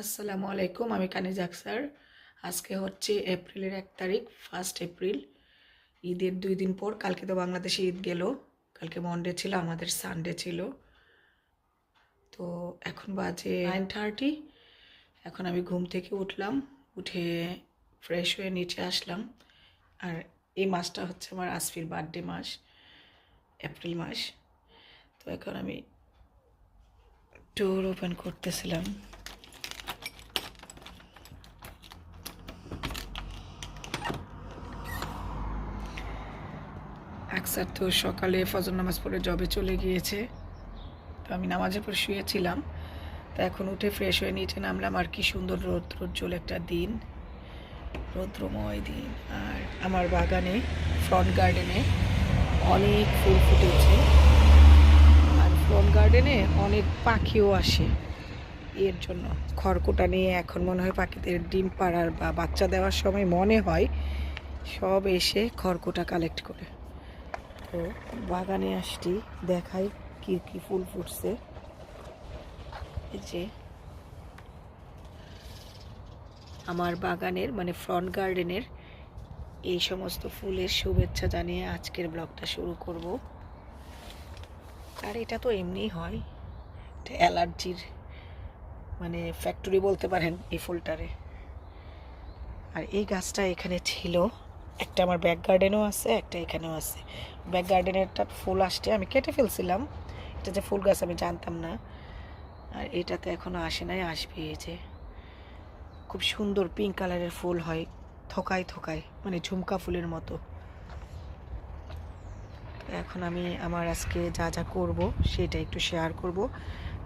আসসালামু আলাইকুম, আমি কানিজ আক্সার। আজকে হচ্ছে এপ্রিলের এক তারিখ ফার্স্ট এপ্রিল। ঈদের দুই দিন পর, কালকে তো বাংলাদেশে ঈদ গেল। কালকে মন্ডে ছিল, আমাদের সানডে ছিল। তো এখন বাজে নাইন থার্টি এখন আমি ঘুম থেকে উঠলাম, উঠে ফ্রেশ হয়ে নিচে আসলাম। আর এই মাসটা হচ্ছে আমার আসফির বার্থডে মাস, এপ্রিল মাস। তো এখন আমি ডোর ওপেন করতেছিলাম। আকসার তো সকালে ফজর নামাজ পড়ে জবে চলে গিয়েছে। তো আমি নামাজের পর শুয়েছিলাম। তো এখন উঠে ফ্রেশ হয়ে নিচে নামলাম। আর কি সুন্দর রোদ রৌদ্রোজ্জ্বল একটা দিন। রৌদ্রময় দিন। আর আমার বাগানে ফ্রন্ট গার্ডেনে অনেক ফুল ফুটেছে। আর ফ্রন্ট গার্ডেনে অনেক পাখিও আসে। এর জন্য খড়কুটা নিয়ে এখন মনে হয় পাখিদের ডিম পাড়ার বা বাচ্চা দেওয়ার সময় মনে হয় সব এসে খড়কুটা কালেক্ট করে। তো বাগানে আসছি, দেখাই কি কি ফুল ফুটছে। এই যে আমার বাগানের মানে ফ্রন্ট গার্ডেনের এই সমস্ত ফুলের শুভেচ্ছা জানিয়ে আজকের ব্লগটা শুরু করব। আর এটা তো এমনিই হয়, এটা অ্যালার্জির মানে ফ্যাক্টরি বলতে পারেন এই ফুলটারে। আর এই গাছটা এখানে ছিল একটা আমার ব্যাক গার্ডেনও আছে, একটা এখানেও আছে। ব্যাক গার্ডেনেরটা ফুল আসছে, আমি কেটে ফেলছিলাম। এটা যে ফুল গাছ আমি জানতাম না। আর এটাতে এখনও আসে নাই, আসবে এই যে। খুব সুন্দর পিঙ্ক কালারের ফুল হয়, থোকায় থোকায় মানে ঝুমকা ফুলের মতো। এখন আমি আমার আজকে যা যা করব, সেটা একটু শেয়ার করব।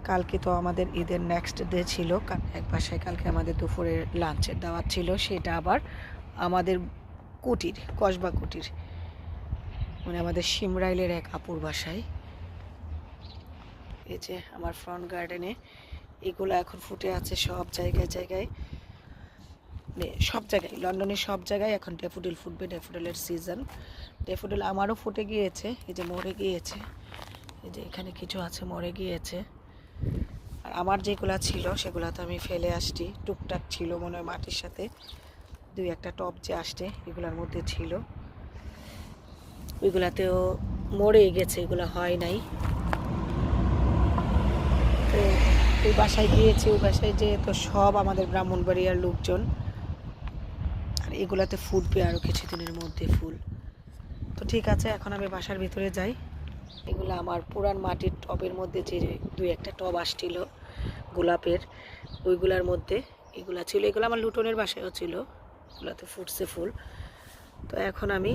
কালকে তো আমাদের ঈদের নেক্সট ডে ছিল এক বাসায় কালকে আমাদের দুপুরের লাঞ্চের দাওয়াত ছিল, সেটা আবার আমাদের কুটির, কসবা কুটির। মানে আমাদের সিমরাইলের এক আপুর বাসায়। এই যে আমার ফ্রন্ট গার্ডেনে এগুলো এখন ফুটে আছে সব জায়গায় জায়গায়। মানে সব জায়গায়, লন্ডনের সব জায়গায় এখন ড্যাফোডিল ফুটবে, ড্যাফোডিলের সিজন ড্যাফোডিল আমারও ফুটে গিয়েছে, এই যে মরে গিয়েছে। এই যে এখানে কিছু আছে, মরে গিয়েছে। আর আমার যেগুলা ছিল, সেগুলা তো আমি ফেলে আসছি। টুকটাক ছিল মনে হয় মাটির সাথে। দুই একটা টপ যে আসছে, এগুলার মধ্যে ছিল। ওইগুলাতেও মরে গেছে, এগুলো হয় নাই। তো ওই বাসায় গিয়েছি ওই বাসায় যে তো সব আমাদের ব্রাহ্মণবাড়িয়ার লোকজন, আর এগুলাতে ফুটবে আরও কিছুদিনের মধ্যে ফুল। তো ঠিক আছে, এখন আমি বাসার ভিতরে যাই। এগুলো আমার পুরান মাটির টবের মধ্যে যে দুই একটা টব আসছিল, গোলাপের, ওইগুলার মধ্যে এগুলা ছিল। এগুলো আমার লুটনের বাসায়ও ছিল। এগুলাতে ফুটছে ফুল। তো এখন আমি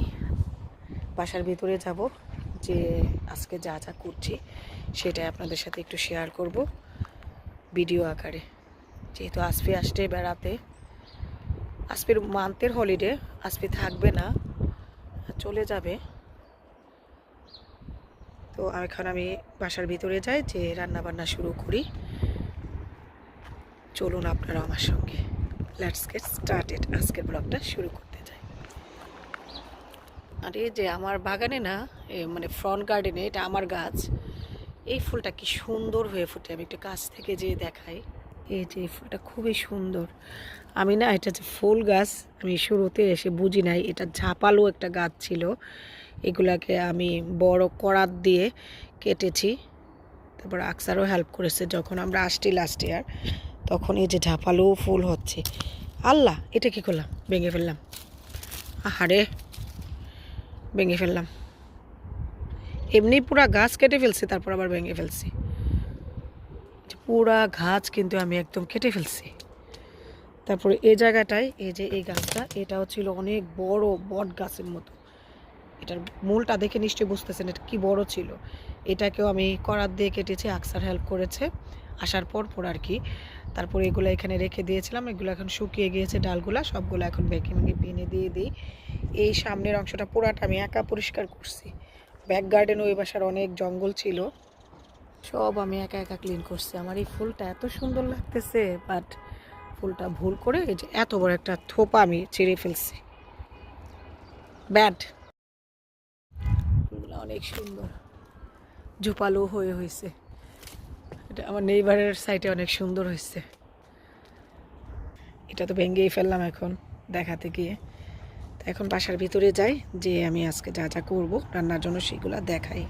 বাসার ভিতরে যাব, যে আজকে যা যা করছি সেটাই আপনাদের সাথে একটু শেয়ার করব ভিডিও আকারে। যেহেতু আসফি আসছে বেড়াতে আসফির মান্থের হলিডে আসফি থাকবে না, চলে যাবে। তো এখন আমি বাসার ভিতরে যাই, যে রান্না বান্না শুরু করি। চলুন আপনারা আমার সঙ্গে। লেটস গেট স্টার্টেড আজকের ব্লগটা শুরু করতে যাই। আর এই যে আমার বাগানে না মানে ফ্রন্ট গার্ডেনে এটা আমার গাছ, এই ফুলটা কি সুন্দর হয়ে ফুটে। আমি একটু কাছ থেকে যেয়ে দেখাই। এই যে এই ফুলটা খুবই সুন্দর। আমি না, এটা যে ফুল গাছ, আমি শুরুতে এসে বুঝি নাই, এটা ঝাপালো একটা গাছ ছিল। এগুলাকে আমি বড় করাত দিয়ে কেটেছি। তারপর আকসারও হেল্প করেছে যখন আমরা আসছি লাস্ট ইয়ার তখন এই যে ঝাপালো ফুল হচ্ছে। আল্লাহ, এটা কি করলাম? ভেঙে ফেললাম। আহারে, ভেঙে ফেললাম। এমনি পুরা গাছ কেটে ফেলছি, তারপর আবার ভেঙে ফেলছি। পুরা গাছ কিন্তু আমি একদম কেটে ফেলছি। তারপরে এই জায়গাটায়, এই যে এই গাছটা, এটাও ছিল অনেক বড় বট গাছের মতো। এটার মূলটা দেখে নিশ্চয়ই বুঝতেছেন এটা কি বড় ছিল। এটাকেও আমি করার দিয়ে কেটেছি, আকসার হেল্প করেছে। আসার পর পর আর কি তারপরে এগুলো এখানে রেখে দিয়েছিলাম। এগুলো এখন শুকিয়ে গিয়েছে ডালগুলা। সবগুলো এখন ভেঙে পিনে দিয়ে দিই। এই সামনের অংশটা পুরাটা আমি একা পরিষ্কার করছি। ব্যাক গার্ডেন ওই বাসার অনেক জঙ্গল ছিল। সব আমি একা একা ক্লিন করছি। আমার এই ফুলটা এত সুন্দর লাগতেছে, বাট ফুলটা ভুল করে এই যে এত বড় একটা থোপা আমি ছিঁড়ে ফেলছি। ব্যাড। ফুলগুলো অনেক সুন্দর। ঝোপালো হয়ে হয়েছে। এটা আমার নেইবারের সাইডে অনেক সুন্দর হয়েছে। এটা তো ভেঙেই ফেললাম এখন দেখাতে গিয়ে। এখন বাসার ভিতরে যাই যে আমি আজকে যা যা করব, রান্নার জন্য সেগুলো দেখাই।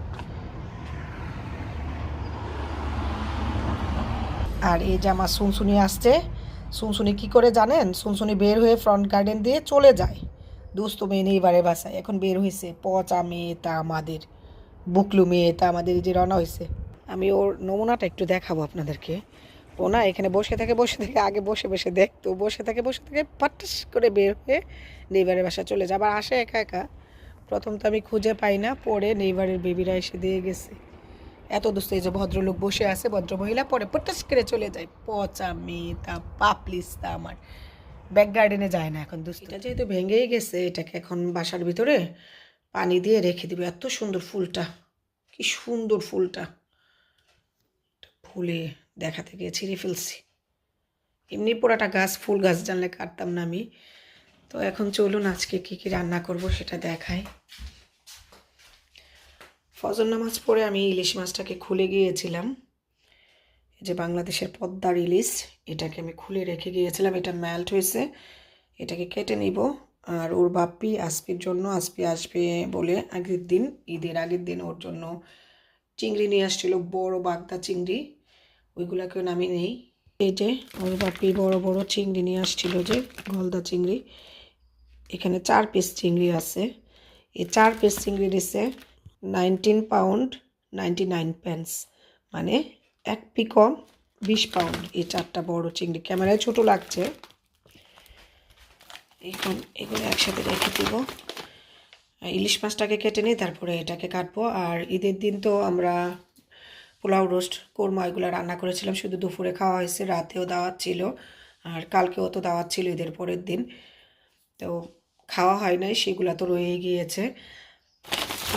আর এই যে আমার সুনসুনি আসছে, সুনসুনি কি করে জানেন? সুনসুনি বের হয়ে ফ্রন্ট গার্ডেন দিয়ে চলে যায়। দুস্থ মেয়ে নেই এবারে বাসায়, এখন বের হয়েছে পচা মেয়ে তা আমাদের, বুকলু মেয়ে তা আমাদের যে রওনা হয়েছে আমি ওর নমুনাটা একটু দেখাবো আপনাদেরকে। ও না, এখানে বসে থাকে, বসে থেকে, আগে বসে বসে দেখতো, বসে থাকে, বসে থেকে, পাটাস করে বের হয়ে নেইবারের বাসা চলে যায়। আবার আসে একা একা। প্রথম তো আমি খুঁজে পাই না, পরে নেইবারের বেবিরা এসে দিয়ে গেছে। এত দোস্ত এই যে ভদ্রলোক বসে আছে, ভদ্র মহিলা, পরে পটাস করে চলে যায়। পচা মেয়ে তা পাপলিস তা আমার। ব্যাক গার্ডেনে যায় না এখন এটা যেহেতু ভেঙেই গেছে, এটাকে এখন বাসার ভিতরে পানি দিয়ে রেখে দিবে। এত সুন্দর ফুলটা, কি সুন্দর ফুলটা। ফুলে দেখা থেকে ছিঁড়ে ফেলছি। এমনি পুরাটা গাছ, ফুল গাছ জানলে কাটতাম না আমি। তো এখন চলুন আজকে কি কি রান্না করব সেটা দেখাই। ফজর নামাজ পরে আমি ইলিশ মাছটাকে খুলে গিয়েছিলাম। এই যে বাংলাদেশের পদ্মার ইলিশ, এটাকে আমি খুলে রেখে গিয়েছিলাম। এটা মেল্ট হয়েছে। এটাকে কেটে নিব। আর ওর বাপ্পি আসপির জন্য আসপি আসবে বলে আগের দিন, ঈদের আগের দিন ওর জন্য চিংড়ি নিয়ে আসছিল, বড় বাগদা চিংড়ি। ওইগুলাকেও নামিয়ে নেই। এই যে ওর বাপি বড় বড় চিংড়ি নিয়ে আসছিল যে, গলদা চিংড়ি। এখানে চার পিস চিংড়ি আছে। এই চার পিস চিংড়ি দিছে nineteen pound ninety nine pence মানে এক পি কম বিশ পাউন্ড এই চারটা বড় চিংড়ি। ক্যামেরায় ছোট লাগছে। এখন এগুলো একসাথে রেখে দিব। ইলিশ মাছটাকে কেটে নিই, তারপরে এটাকে কাটবো। আর ঈদের দিন তো আমরা পোলাও রোস্ট, কোরমা এগুলো রান্না করেছিলাম। শুধু দুপুরে খাওয়া হয়েছে, রাতেও দাওয়াত ছিল আর কালকেও তো দাওয়াত ছিল, ঈদের পরের দিন। তো খাওয়া হয় নাই, সেগুলো তো রয়ে গিয়েছে।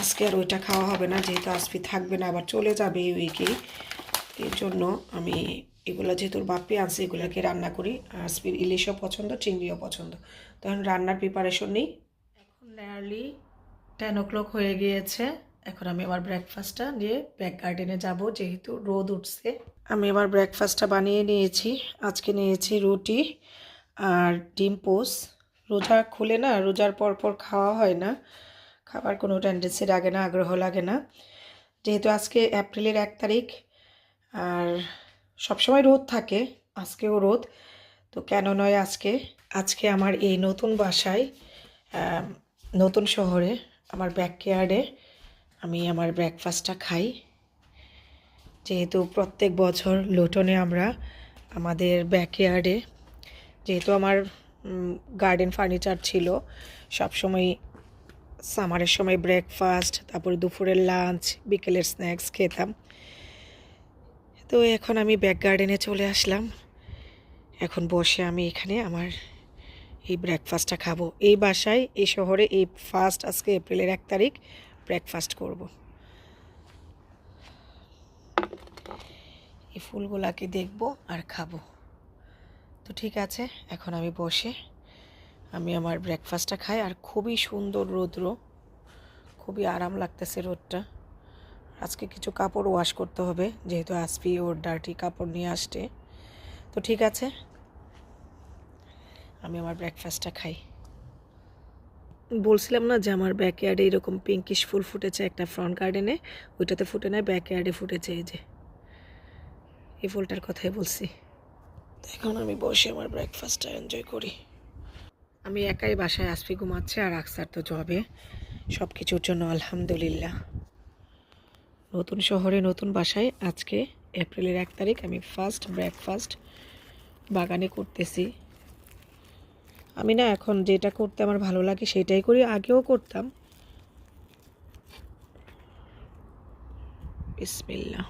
আজকে আর ওইটা খাওয়া হবে না, যেহেতু আসপি থাকবে না, আবার চলে যাবে এই উইকেই এর জন্য আমি এগুলো যেহেতু বাপ্পি আনছে, এগুলোকে রান্না করি। আসপির ইলিশও পছন্দ, চিংড়িও পছন্দ। তখন রান্নার প্রিপারেশন নিই। এখন নিয়ারলি টেন ও ক্লক হয়ে গিয়েছে। এখন আমি আমার ব্রেকফাস্টটা নিয়ে ব্যাক গার্ডেনে যাব, যেহেতু রোদ উঠছে। আমি আমার ব্রেকফাস্টটা বানিয়ে নিয়েছি। আজকে নিয়েছি রুটি আর ডিম পোস। রোজা খুলে না, রোজার পর পর খাওয়া হয় না। খাবার কোনো টেন্ডেন্সি লাগে না, আগ্রহ লাগে না। যেহেতু আজকে এপ্রিলের এক তারিখ, আর সবসময় রোদ থাকে, আজকেও রোদ। তো কেন নয় আজকে? আজকে আমার এই নতুন বাসায় নতুন শহরে, আমার ব্যাকয়ার্ডে আমি আমার ব্রেকফাস্টটা খাই। যেহেতু প্রত্যেক বছর লোটনে আমরা আমাদের ব্যাকয়ার্ডে যেহেতু আমার গার্ডেন ফার্নিচার ছিল, সবসময় সামারের সময় ব্রেকফাস্ট তারপরে দুপুরের লাঞ্চ বিকেলের স্ন্যাক্স খেতাম। তো এখন আমি ব্যাক গার্ডেনে চলে আসলাম। এখন বসে আমি এখানে আমার এই ব্রেকফাস্টটা খাব। এই বাসায়, এই শহরে এই ফার্স্ট আজকে এপ্রিলের এক তারিখ ব্রেকফাস্ট করব। এই ফুলগুলাকে দেখব আর খাব। তো ঠিক আছে, এখন আমি বসে আমি আমার ব্রেকফাস্টটা খাই আর খুবই সুন্দর রৌদ্র। খুবই আরাম লাগতেছে রোদটা। আজকে কিছু কাপড় ওয়াশ করতে হবে, যেহেতু আসপি ওর ডার্টি কাপড় নিয়ে আসতে তো ঠিক আছে, আমি আমার ব্রেকফাস্টটা খাই। বলছিলাম না যে আমার ব্যাকয়ার্ডে এরকম পিঙ্কিশ ফুল ফুটেছে একটা ফ্রন্ট গার্ডেনে ওইটাতে ফুটে নেয় ব্যাকয়ার্ডে ফুটেছে এই যে। এই ফুলটার কথাই বলছি। এখন আমি বসে আমার ব্রেকফাস্টটা এনজয় করি। আমি একাই বাসায় আসফি ঘুমাচ্ছে আর আকসার তো জবে। সব কিছুর জন্য আলহামদুলিল্লাহ। নতুন শহরে, নতুন বাসায় আজকে এপ্রিলের এক তারিখ আমি ফার্স্ট ব্রেকফাস্ট বাগানে করতেছি। আমি না এখন যেটা করতে আমার ভালো লাগে সেটাই করি, আগেও করতাম। বিসমিল্লাহ।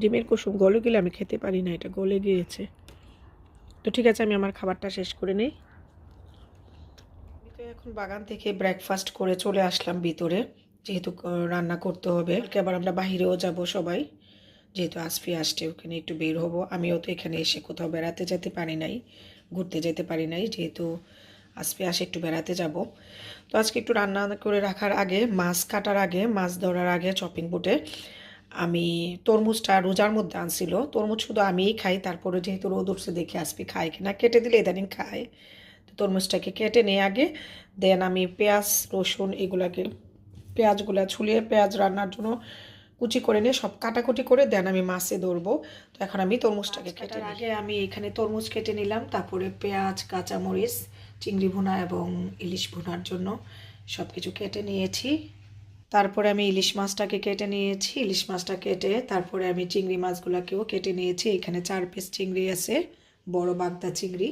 ডিমের কুসুম গলে গেলে আমি খেতে পারি না, এটা গলে গিয়েছে। তো ঠিক আছে, আমি আমার খাবারটা শেষ করে নেই। এখন বাগান থেকে ব্রেকফাস্ট করে চলে আসলাম ভিতরে, যেহেতু রান্না করতে হবে। আবার আমরা বাহিরেও যাব সবাই। যেহেতু আসফি আসছে, ওখানে একটু বের হব। আমিও তো এখানে এসে কোথাও বেড়াতে যেতে পারি নাই, ঘুরতে যেতে পারি নাই। যেহেতু আজকে আসে, একটু বেড়াতে যাব। তো আজকে একটু রান্না করে রাখার আগে, মাছ কাটার আগে, মাছ ধরার আগে চপিং বোটে আমি তরমুজটা রোজার মধ্যে আনছিল। তরমুজ শুধু আমিই খাই, তারপরে যেহেতু রোদ উঠছে, দেখে আসবি খাই কিনা। কেটে দিলে ইদানিং খায়। তরমুজটাকে কেটে নিয়ে আগে দেন আমি পেঁয়াজ রসুন এগুলাকে পেঁয়াজগুলা ছুলিয়ে পেঁয়াজ রান্নার জন্য কুচি করে নিয়ে সব কাটাকুটি করে দেন আমি মাছে ধরবো। তো এখন আমি তরমুজটাকে কেটে আগে আমি এখানে তরমুজ কেটে নিলাম তারপরে পেঁয়াজ কাঁচামরিচ চিংড়ি ভুনা এবং ইলিশ ভুনার জন্য সব কিছু কেটে নিয়েছি। তারপরে আমি ইলিশ মাছটাকে কেটে নিয়েছি ইলিশ মাছটা কেটে তারপরে আমি চিংড়ি মাছগুলোকেও কেটে নিয়েছি। এখানে চার পিস চিংড়ি আছে বড় বাগদা চিংড়ি।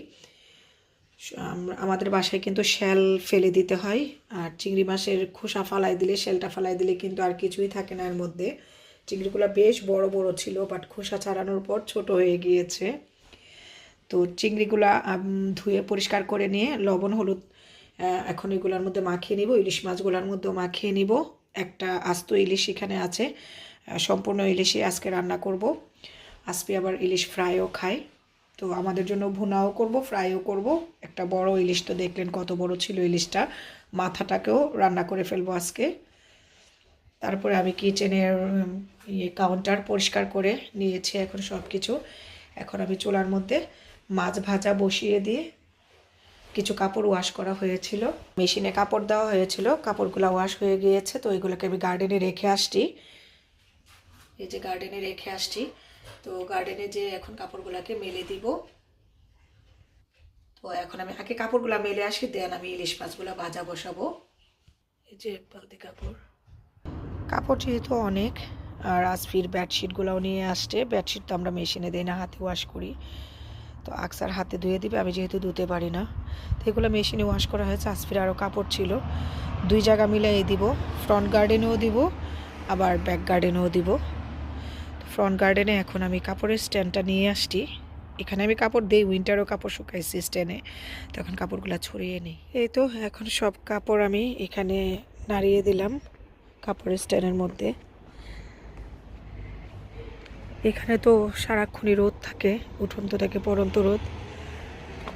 আমাদের বাসায় কিন্তু শ্যাল ফেলে দিতে হয়। আর চিংড়ি মাছের খোসা ফালাই দিলে, শ্যালটা ফালাই দিলে কিন্তু আর কিছুই থাকে না এর মধ্যে। চিংড়িগুলো বেশ বড় বড় ছিল বাট খোসা ছাড়ানোর পর ছোট হয়ে গিয়েছে। তো চিংড়িগুলা ধুয়ে পরিষ্কার করে নিয়ে লবণ, হলুদ এখন এগুলোর মধ্যে মাখিয়ে নিব। ইলিশ মাছগুলোর মধ্যেও মাখিয়ে নিব। একটা আস্ত ইলিশ এখানে আছে। সম্পূর্ণ ইলিশই আজকে রান্না করব। আজকে আবার ইলিশ ফ্রাইও খাই। তো আমাদের জন্য ভুনাও করব, ফ্রাইও করব। একটা বড় ইলিশ তো দেখলেন কত বড় ছিল ইলিশটা। মাথাটাকেও রান্না করে ফেলব আজকে। তারপরে আমি কিচেনের ইয়ে কাউন্টার পরিষ্কার করে নিয়েছি এখন সব কিছু এখন আমি চুলার মধ্যে মাছ ভাজা বসিয়ে দিয়ে কিছু কাপড় ওয়াশ করা হয়েছিল। মেশিনে কাপড় দেওয়া হয়েছিল, কাপড়গুলো ওয়াশ হয়ে গিয়েছে, তো এগুলোকে আমি গার্ডেনে রেখে আসছি। এই যে গার্ডেনে রেখে আসছি। তো গার্ডেনে যে এখন কাপড়গুলোকে মেলে দিব। তো এখন আমি আগে কাপড়গুলো মেলে আসি, দেন আমি ইলিশ মাছগুলো ভাজা বসাবো। এই যে বালতি কাপড়। কাপড় যেহেতু অনেক, আর আসফির বেডশিটগুলোও নিয়ে আসছে। বেডশিট তো আমরা মেশিনে দিই না, হাতে ওয়াশ করি। তো আকসার হাতে ধুয়ে দিবে, আমি যেহেতু ধুতে পারি না। তো এগুলো মেশিনে ওয়াশ করা হয়েছে আসফির আরও কাপড় ছিল। দুই জায়গা মিলাই দিব ফ্রন্ট গার্ডেনেও দিব, আবার ব্যাক গার্ডেনেও দিব। ফ্রন্ট গার্ডেনে এখন আমি কাপড়ের স্ট্যান্ডটা নিয়ে আসছি। এখানে আমি কাপড় দিই উইন্টারও কাপড় শুকাইছি স্ট্যান্ডে তখন কাপড়গুলো ছড়িয়ে নিই। এই তো, এখন সব কাপড় আমি এখানে নাড়িয়ে দিলাম কাপড়ের স্ট্যান্ডের মধ্যে। এখানে তো সারাক্ষণই রোদ থাকে, উঠন্ত থাকে পরন্ত রোদ।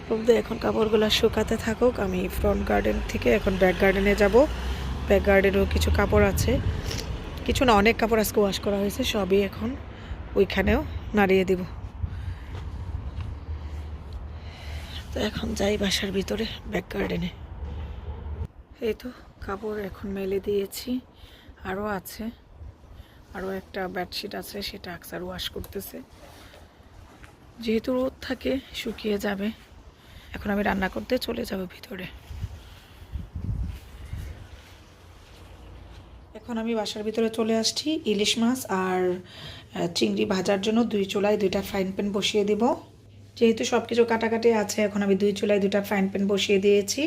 বলতে এখন কাপড়গুলো শুকাতে থাকুক, আমি ফ্রন্ট গার্ডেন থেকে এখন ব্যাক গার্ডেনে যাব। ব্যাক গার্ডেনেও কিছু কাপড় আছে। কিছু না, অনেক কাপড় আজকে ওয়াশ করা হয়েছে, সবই এখন ওইখানেও নাড়িয়ে দিব। তো এখন যাই বাসার ভিতরে ব্যাক গার্ডেনে এই তো কাপড় এখন মেলে দিয়েছি। আরও আছে। আরও একটা বেডশিট আছে, সেটা আকসার ওয়াশ করতেছে। যেহেতু রোদ থাকে, শুকিয়ে যাবে। এখন আমি রান্না করতে চলে যাব ভিতরে। এখন আমি বাসার ভিতরে চলে আসছি, ইলিশ মাছ আর চিংড়ি ভাজার জন্য দুই চুলায় দুইটা ফ্রাইং প্যান বসিয়ে দিব। যেহেতু সব কিছু কাটাকাটি আছে, এখন আমি দুই চুলায় দুইটা ফ্রাইং প্যান বসিয়ে দিয়েছি।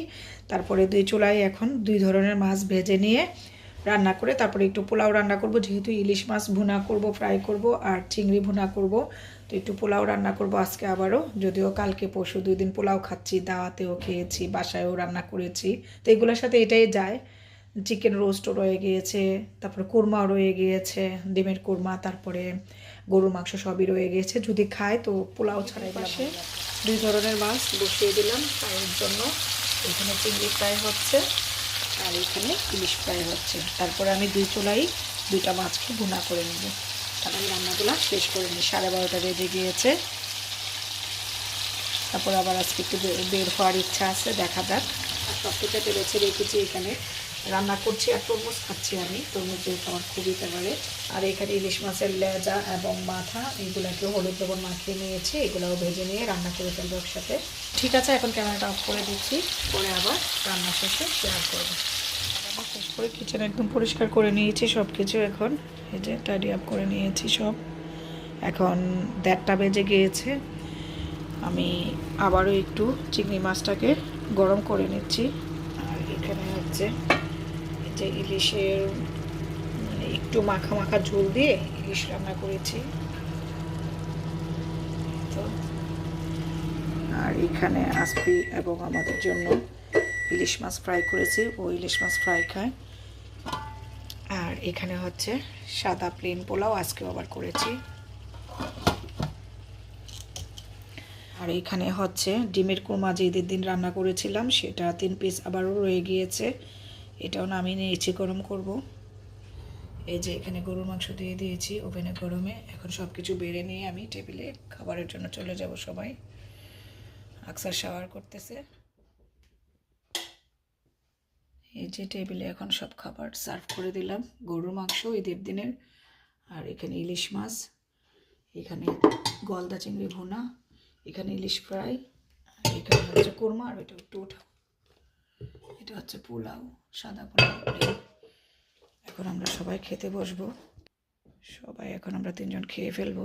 তারপরে দুই চুলায় এখন দুই ধরনের মাছ ভেজে নিয়ে রান্না করে তারপরে একটু পোলাও রান্না করব। যেহেতু ইলিশ মাছ ভুনা করব ফ্রাই করব আর চিংড়ি ভুনা করব, তো একটু পোলাও রান্না করব আজকে আবারও। যদিও কালকে পরশু দুই দিন পোলাও খাচ্ছি, দাওয়াতেও খেয়েছি, বাসায়ও রান্না করেছি, তো এগুলোর সাথে এটাই যায়। চিকেন রোস্টও রয়ে গিয়েছে তারপরে কোরমাও রয়ে গিয়েছে ডিমের কোরমা তারপরে গরুর মাংস সবই রয়ে গিয়েছে। যদি খায় তো পোলাও ছাড়াই পাশে দুই ধরনের মাছ বসিয়ে দিলাম ফ্রাইয়ের জন্য। এখানে চিংড়ি ফ্রাই হচ্ছে আর এখানে ইলিশ ফ্রাই হচ্ছে। তারপরে আমি দুই চুলাই দুইটা মাছকে ভুনা করে নেব। তারপরে আমি রান্নাগুলো শেষ করে নিই। সাড়ে বারোটা বেজে গিয়েছে। তারপর আবার আজকে একটু বের হওয়ার ইচ্ছা আছে দেখা যাক। আর সব থেকে বেছে রেখেছি এখানে। রান্না করছি আর তরমুজ খাচ্ছি আমি। তরমুজ যেহেতু আমার খুবই ফেভারিট আর এখানে ইলিশ মাছের লেজা এবং মাথা, এগুলোকে হলুদ লবণ মাখিয়ে নিয়েছি। এগুলোও ভেজে নিয়ে রান্না করে ফেলব একসাথে। ঠিক আছে, এখন ক্যামেরাটা অফ করে দিচ্ছি। পরে আবার রান্না শেষে শেয়ার করব। করে কিচেন একদম পরিষ্কার করে নিয়েছি সব কিছু এখন। এই যে টাইডি আপ করে নিয়েছি সব। এখন দেড়টা বেজে গিয়েছে। আমি আবারও একটু চিংড়ি মাছটাকে গরম করে নিচ্ছি। আর এখানে হচ্ছে যে ইলিশের মানে একটু মাখা মাখা ঝোল দিয়ে ইলিশ রান্না করেছি। তো। আর এখানে আসপি এবং আমাদের জন্য ইলিশ মাছ ফ্রাই করেছি, ও ইলিশ মাছ ফ্রাই খায়। আর এখানে হচ্ছে সাদা প্লেন পোলাও আজকেও আবার করেছি। আর এখানে হচ্ছে ডিমের কোরমা যে দিন রান্না করেছিলাম, সেটা তিন পিস আবারও রয়ে গিয়েছে। এটাও নামিয়ে নিয়েছি গরম করব। এই যে এখানে গরুর মাংস দিয়ে দিয়েছি, ওভেনে গরমে। এখন সব কিছু বেড়ে নিয়ে আমি টেবিলে খাবারের জন্য চলে যাব সবাই। আকসার শাওয়ার করতেছে। এই যে টেবিলে এখন সব খাবার সার্ভ করে দিলাম। গরুর মাংস, ঈদের দিনের। আর এখানে ইলিশ মাছ, এখানে গলদা চিংড়ি ভুনা, এখানে ইলিশ ফ্রাই এখানে হচ্ছে কোরমা, আর এটা ওঠাও এটা হচ্ছে পোলাও। সাদা পোলাও। এখন আমরা সবাই খেতে বসবো। সবাই এখন আমরা তিনজন খেয়ে ফেলব।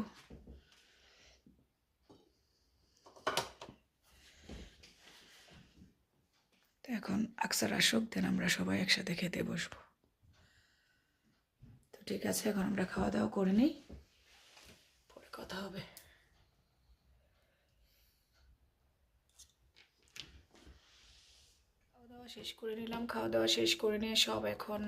তো এখন আকসার আসুক দেন আমরা সবাই একসাথে খেতে বসবো। তো ঠিক আছে, এখন আমরা খাওয়া দাওয়া করে নিই। পরে কথা হবে। দাওয়া শেষ করে নিলাম খাওয়া দাওয়া শেষ করে নিয়ে সব এখন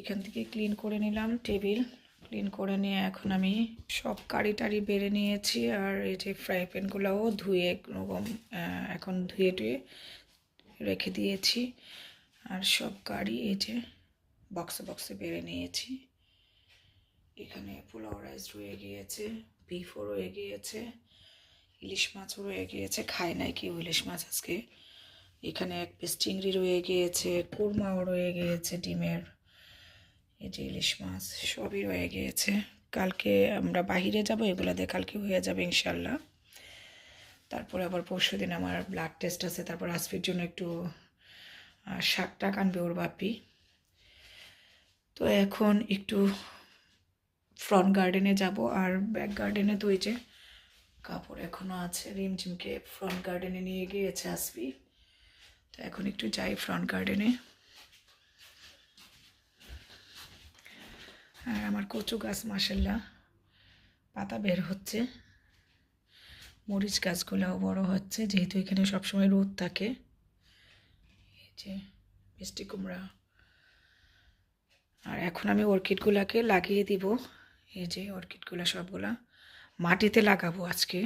এখান থেকে ক্লিন করে নিলাম টেবিল ক্লিন করে নিয়ে এখন আমি সব কারি টারি বেড়ে নিয়েছি আর এই যে ফ্রাই প্যানগুলোও ধুয়ে এরকম এখন ধুয়ে টুয়ে রেখে দিয়েছি আর সব কারি এই যে বক্সে বক্সে বেড়ে নিয়েছি। এখানে পোলাও রাইস রয়ে গিয়েছে বিফও রয়ে গিয়েছে, ইলিশ মাছও রয়ে গিয়েছে, খায় নাই কেউ ইলিশ মাছ আজকে। এখানে এক পিস চিংড়ি রয়ে গিয়েছে, কুরমাও রয়ে গিয়েছে ডিমের। এই যে ইলিশ মাছ, সবই রয়ে গিয়েছে। কালকে আমরা বাহিরে যাব, এগুলো দিয়ে কালকে হয়ে যাবে ইনশাল্লাহ তারপরে আবার পরশু দিন আমার ব্লাড টেস্ট আছে, তারপর আসফির জন্য একটু শাক টাক আনবে ওর বাপি। তো এখন একটু ফ্রন্ট গার্ডেনে যাব, আর ব্যাক গার্ডেনে তো ওই যে, কাপড় এখনও আছে, রিমঝিমকে ফ্রন্ট গার্ডেনে নিয়ে গিয়েছে আসবি তো এখন একটু যাই ফ্রন্ট গার্ডেনে আর আমার কচু গাছ মাসাল্লাহ পাতা বের হচ্ছে। মরিচ গাছগুলোও বড় হচ্ছে, যেহেতু এখানে সবসময় রোদ থাকে। এই যে মিষ্টি কুমড়া। আর এখন আমি অর্কিডগুলোকে লাগিয়ে দিব। এই যে অর্কিডগুলো সবগুলা মাটিতে লাগাবো আজকে।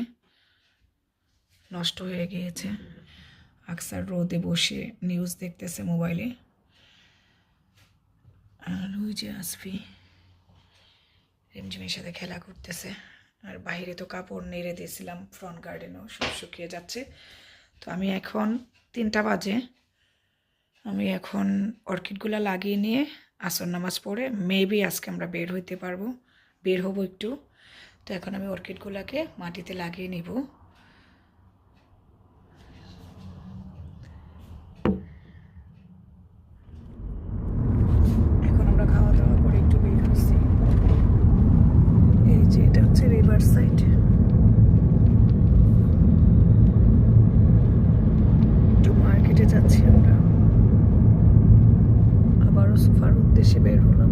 নষ্ট হয়ে গিয়েছে। আকসার রোদে বসে নিউজ দেখতেছে মোবাইলে আর ওই যে আসবি। রিমঝিমের সাথে খেলা করতেছে। আর বাইরে তো কাপড় নেড়ে দিয়েছিলাম ফ্রন্ট গার্ডেনও সব শুকিয়ে যাচ্ছে। তো আমি এখন তিনটা বাজে। আমি এখন অর্কিডগুলো লাগিয়ে নিয়ে আসর নামাজ পড়ে মেবি আজকে আমরা বের হইতে পারব। বের হব একটু। তো এখন আমি অর্কিডগুলোকে মাটিতে লাগিয়ে নিব এখন আমরা খাওয়া দাওয়া করে একটু বের হচ্ছি এই যে এটা হচ্ছে রিভার সাইড একটু মার্কেটে যাচ্ছি আমরা আবারও সোফার উদ্দেশ্যে বের হলাম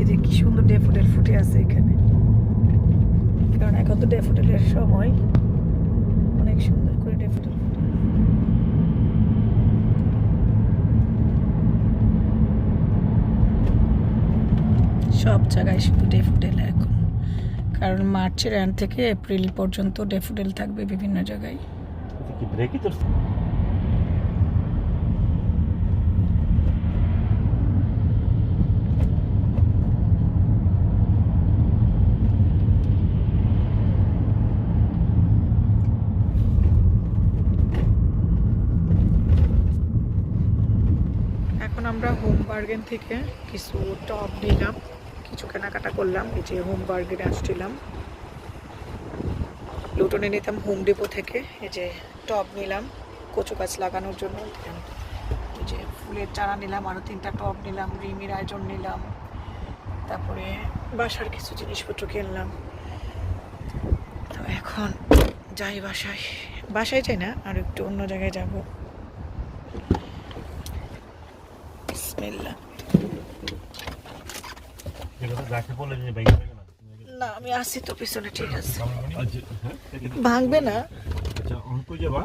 এই যে কি সুন্দর ডেফোডেল ফুটে আছে এখানে কারণ এখন তো ডেফোডেলের সময় অনেক সুন্দর করে ডেফোডেল ফুটে সব জায়গায় শুধু ডেফোডেল এখন কারণ মার্চের এন্ড থেকে এপ্রিল পর্যন্ত ডেফোডেল থাকবে বিভিন্ন জায়গায়। আমরা হোম বার্গেন থেকে কিছু টপ নিলাম কিছু কেনাকাটা করলাম এই যে হোম বার্গেনে আসছিলাম। লুটনে নিতাম হোম ডিপো থেকে। এই যে টব নিলাম, কচু গাছ লাগানোর জন্য। যে ফুলের চারা নিলাম আরও তিনটা টব নিলাম, রিমির আয়োজন নিলাম। তারপরে বাসার কিছু জিনিসপত্র কিনলাম। তো এখন যাই বাসায়। বাসায় যাই না, আর একটু অন্য জায়গায় যাব। বিসমিল্লাহ। না আমি আসি তো পিছনে ঠিক আছে। আচ্ছা হ্যাঁ ভাঙবে না। আচ্ছা অঙ্ক যাবা?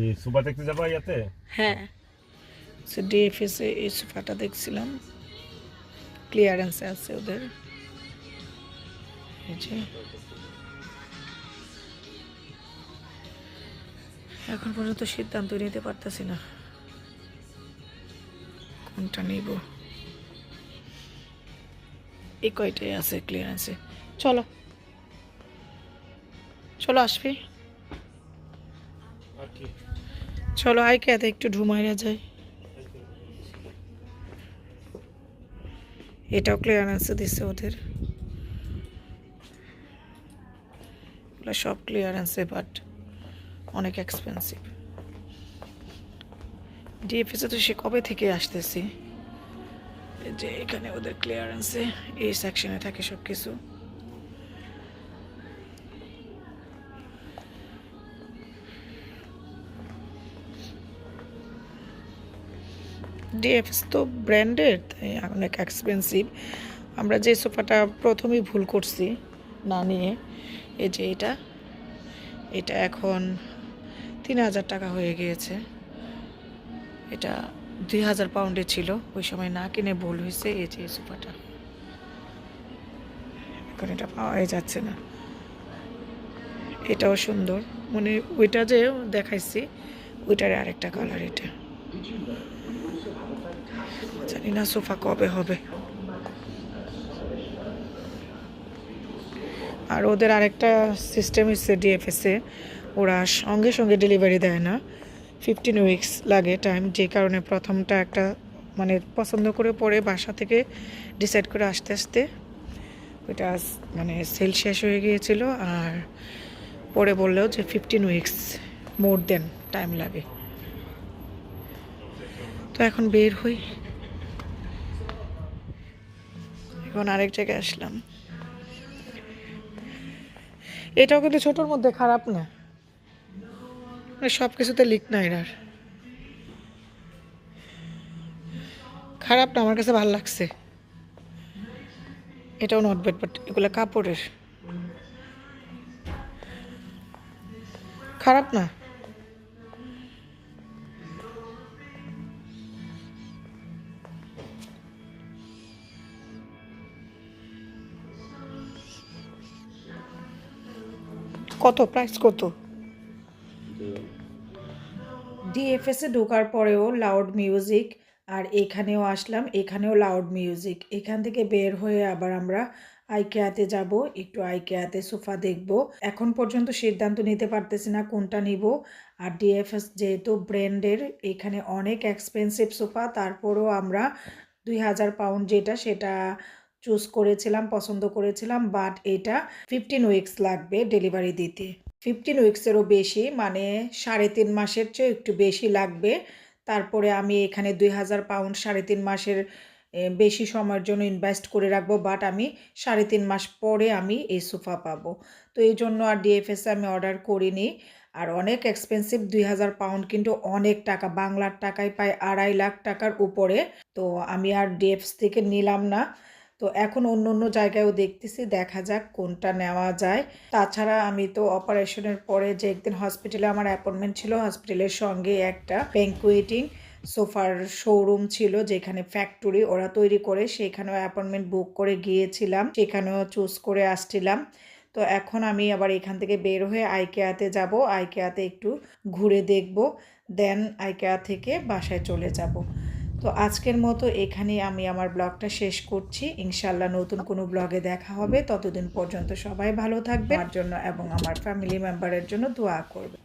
এই সুবা দেখতে যাবা ইয়াতে? হ্যাঁ। সে ডিএফএসে এই সোফাটা দেখছিলাম। ক্লিয়ারেন্সে আছে ওদের। এখন পর্যন্ত সিদ্ধান্ত নিতে পারতেছি না। কোনটা নিব? এই কয়টাই আছে ক্লিয়ারেন্সে চলো। চলো আসবি চলো আইকে এত একটু ঢুমাইরা যায় এটাও ক্লিয়ারেন্সে দিচ্ছে ওদের। সব ক্লিয়ারেন্সে বাট অনেক এক্সপেন্সিভ ডিএফএসে তো সে কবে থেকে আসতেছি? যে এখানে ওদের ক্লিয়ারেন্সে এই সেকশনে থাকে সব কিছু ডিএফএস তো ব্র্যান্ডের তাই অনেক এক্সপেন্সিভ আমরা যে সোফাটা প্রথমেই ভুল করছি না নিয়ে, এই যে এটা এটা এখন তিন হাজার টাকা হয়ে গিয়েছে। এটা দুই হাজার পাউন্ডে ছিল। ওই সময় না কিনে ভুল হয়েছে, এই যে সোফাটা এখন এটা পাওয়াই যাচ্ছে না। এটাও সুন্দর। মানে ওইটা যে দেখাইছি ওইটার আরেকটা কালার এটা। জানি না সোফা কবে হবে। আর ওদের আরেকটা সিস্টেম হচ্ছে ডিএফএসে ওরা সঙ্গে সঙ্গে ডেলিভারি দেয় না। ফিফটিন উইকস লাগে টাইম যে কারণে প্রথমটা একটা মানে পছন্দ করে পরে বাসা থেকে ডিসাইড করে আসতে আসতে ওইটা মানে সেল শেষ হয়ে গিয়েছিল আর পরে বললেও যে fifteen weeks more than time লাগে। তো এখন বের হই। এখন আরেক জায়গায় আসলাম। এটাও কিন্তু ছোটোর মধ্যে খারাপ না। মানে সব কিছুতে লিক না এরার খারাপ না আমার কাছে ভালো লাগছে। এটাও নট ব্যাড বাট এগুলো কাপড়ের। খারাপ না। কত? প্রাইস কত? ডিএফএসে ঢোকার পরেও লাউড মিউজিক আর এখানেও আসলাম, এখানেও লাউড মিউজিক এখান থেকে বের হয়ে আবার আমরা আইকেয়াতে যাব, একটু আইকেয়াতে সোফা দেখব। এখন পর্যন্ত সিদ্ধান্ত নিতে পারতেছি না কোনটা নিব। আর ডিএফএস যেহেতু ব্র্যান্ডের, এখানে অনেক এক্সপেন্সিভ সোফা, তারপরেও আমরা দুই হাজার পাউন্ড যেটা, সেটা চুজ করেছিলাম, পছন্দ করেছিলাম বাট এটা ফিফটিন উইকস লাগবে ডেলিভারি দিতে। ফিফটিন উইকসেরও বেশি মানে সাড়ে তিন মাসের চেয়ে একটু বেশি লাগবে। তারপরে আমি এখানে দুই হাজার পাউন্ড সাড়ে তিন মাসের বেশি সময়ের জন্য ইনভেস্ট করে রাখব বাট আমি সাড়ে তিন মাস পরে আমি এই সোফা পাবো। তো এই জন্য আর ডিএফএসে আমি অর্ডার করিনি। আর অনেক এক্সপেন্সিভ দুই হাজার পাউন্ড কিন্তু অনেক টাকা, বাংলার টাকায় প্রায় আড়াই লাখ টাকার উপরে। তো আমি আর ডিএফএস থেকে নিলাম না। তো এখন অন্য অন্য জায়গায়ও দেখতেছি, দেখা যাক কোনটা নেওয়া যায়। তাছাড়া আমি তো অপারেশনের পরে যে একদিন হসপিটালে আমার অ্যাপয়েন্টমেন্ট ছিল হসপিটালের সঙ্গে একটা ব্যাঙ্কুয়েটিং সোফার শোরুম ছিল, যেখানে ফ্যাক্টরি ওরা তৈরি করে, সেখানেও অ্যাপয়েন্টমেন্ট বুক করে গিয়েছিলাম, সেখানেও চুজ করে আসছিলাম। তো এখন আমি আবার এখান থেকে বের হয়ে আইকেয়াতে যাব, আইকেয়াতে একটু ঘুরে দেখব দেন আইকেয়া থেকে বাসায় চলে যাব। তো আজকের মতো এখানে আমি আমার ব্লগটা শেষ করছি। ইনশাল্লাহ নতুন কোনো ব্লগে দেখা হবে। ততদিন পর্যন্ত সবাই ভালো থাকবে আমার জন্য এবং আমার ফ্যামিলি মেম্বারের জন্য দোয়া করবে